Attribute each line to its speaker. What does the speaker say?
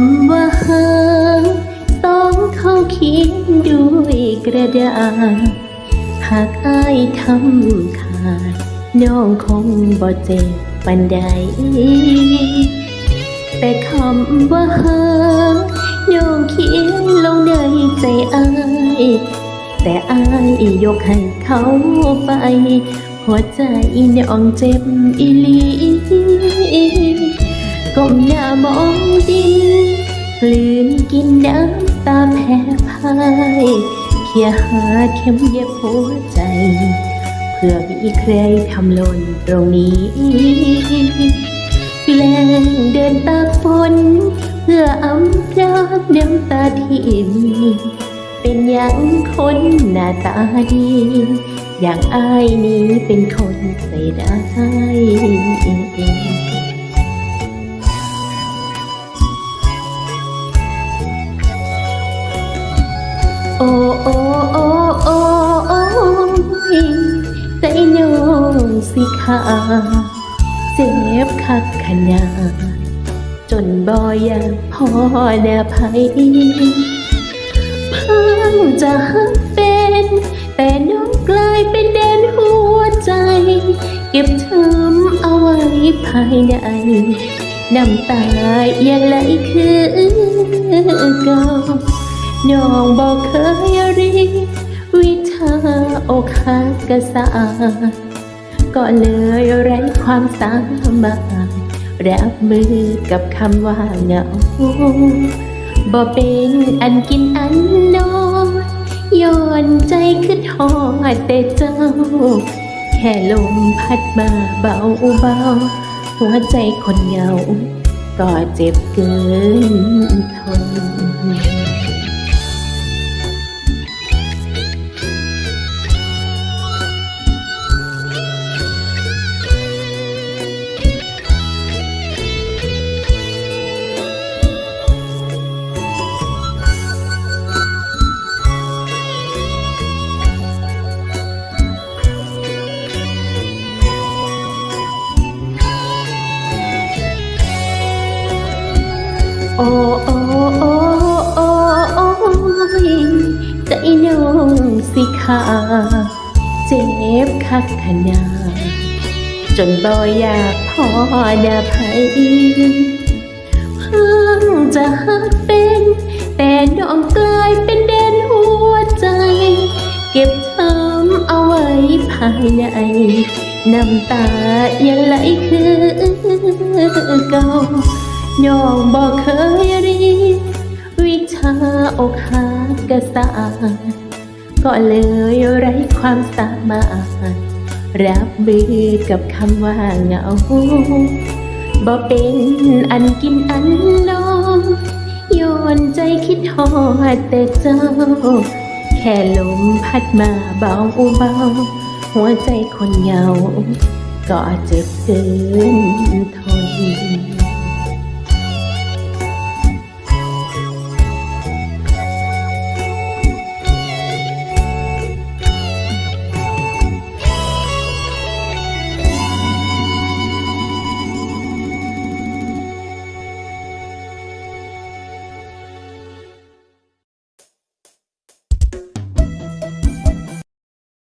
Speaker 1: ำว่าหาต้องเข้าเขียนด้วยกระดาษหากอายทำขาดน้องคงบ่เจ็บปันใดแต่คำว่าหาน้องเขียนลงในใจอายแต่อายยกให้เขาไป หัวใจน้องเจ็บอีลีก้มหน้ามองดิ กลืนกินน้ำตาแพ้พายเคียหาเข็มเย็บหัวใจ เพื่อมีใครทำหล่นตรงนี้แกล้งเดินตากฝนเพื่ออำพรางน้ำตาที่มีเป็นอย่างคนหน้าตาดี อย่างอายนี้เป็นคนใส่ได้ โอ้โอ้โอ้โอ้โอ้ใจโยงสิขาเจ็บคักขนาจนบ่อยากพอแน่ภัยเพิ่งจะหักเป็น แต่น้องกลายเป็นแดนหัวใจ เก็บช้ำเอาไว้ภายในน้ำตายังไหลคือเก่า น้องบอกเคยรีวิชาอกหักกษาก็เลยไร้ความสามารถรับมือกับคำว่าเหงาบ่เป็นอันกินอันนอนย้อนใจขึ้นหอดแต่เจ้า แค่ลมพัดมาเบาเบาๆหัวใจคนเหงา ก็เจ็บเกินทน โอ้โอ้โอ้โอ้โอ้ยใจน้องสิขาเจ็บคักขนาดจนบ่อยากพอดาภัยเพิ่งจะหักเป็น แต่น้องกลายเป็นแดนหัวใจ เก็บช้ำเอาไว้ภายในน้ำตายังไหลคือเก่า น้องบอกเคยเรียนวิชาอกหักกษาก็เลยไร้ความสามารถ รับมือกับคำว่าเหงาบ่เป็นอันกินอันนอนโยนใจคิดหอดแต่เจ้า แค่ลมพัดมาเบาเบาหัวใจคนเหงา ก็เจ็บเกินท